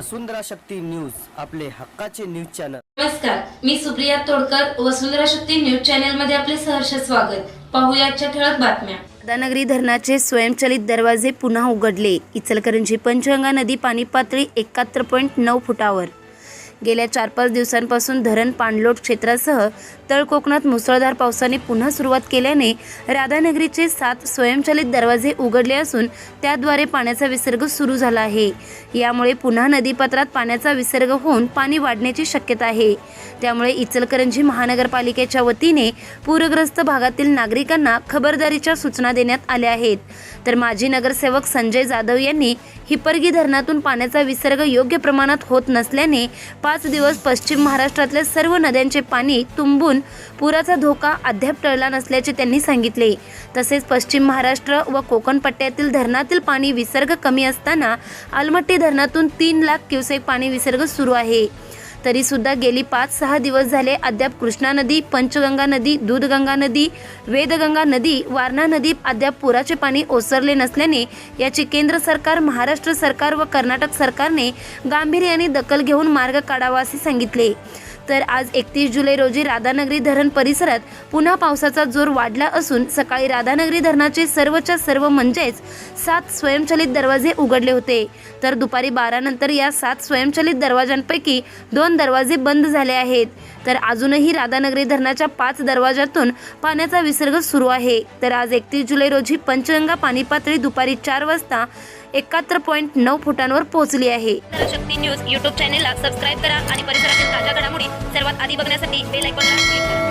वसुंधरा Shakti news आपले हक्काचे news channel. नमस्कार मी सुप्रिया तोडकर वसुंधरा शक्ती न्यूज चॅनलमध्ये आपले सहर्ष स्वागत. पाहूया आजच्या ठळक बातम्या. राधानगरी धरणाचे स्वयंचलित दरवाजे पुन्हा उघडले. इचलकरंजी पंचगंगा नदी पाणी पातळी एकाहत्तर पॉईंट नऊ फुटावर. गेल्या चार पाच दिवसांपासून धरण पाणलोट क्षेत्रासह तळ कोकणात मुसळधार पावसाने पुन्हा सुरुवात केल्याने राधानगरीचे सात स्वयंचलित दरवाजे उघडले असून त्याद्वारे पाण्याचा विसर्ग सुरू झाला आहे. यामुळे पुन्हा नदीपात्रात पाण्याचा विसर्ग होऊन पाणी वाढण्याची शक्यता आहे. त्यामुळे इचलकरंजी महानगरपालिकेच्या वतीने पूरग्रस्त भागातील नागरिकांना खबरदारीच्या सूचना देण्यात आल्या आहेत. तर माजी नगरसेवक संजय जाधव यांनी हिपरगी धरणातून पाण्याचा विसर्ग योग्य प्रमाणात होत नसल्याने पाच दिवस पश्चिम महाराष्ट्रातल्या सर्व नद्यांचे पाणी तुंबून पुराचा धोका अद्याप टळला नसल्याचे त्यांनी सांगितले. तसेच पश्चिम महाराष्ट्र व कोकण पट्ट्यातील धरणातील पाणी विसर्ग कमी असताना आलमट्टी धरणातून तीन लाख क्युसेक पाणी विसर्ग सुरू आहे. तरी सुद्धा गेली पाच सहा दिवस झाले अद्याप कृष्णा नदी पंचगंगा नदी दूधगंगा नदी वेदगंगा नदी वारणा नदी अद्याप पुराचे पाणी ओसरले नसल्याने याची केंद्र सरकार महाराष्ट्र सरकार व कर्नाटक सरकारने गांभीर्याने दखल घेऊन मार्ग काढावा असे सांगितले. तर आज एकतीस जुलै रोजी राधानगरी धरण परिसरात पुन्हा पावसाचा जोर वाढला असून सकाळी राधानगरी धरणाचे सर्वच्या सर्व म्हणजेच सात स्वयंचलित दरवाजे उघडले होते. तर दुपारी बारा नंतर या सात स्वयंचलित दरवाजांपैकी दोन दरवाजे बंद झाले आहेत. तर अजूनही राधानगरी धरणाच्या पाच दरवाजातून पाण्याचा विसर्ग सुरू आहे. तर आज एकतीस जुलै रोजी पंचगंगा पाणी पातळी दुपारी चार वाजता एकाहत्तर पॉईंट नऊ फुटांवर पोहोचली आहे. शक्ती न्यूज युट्यूब चॅनेलला सबस्क्राईब करा आणि परिसरातील ताज्या घडामोडी सर्वात आधी बघण्यासाठी बेल आयकॉनला क्लिक करा.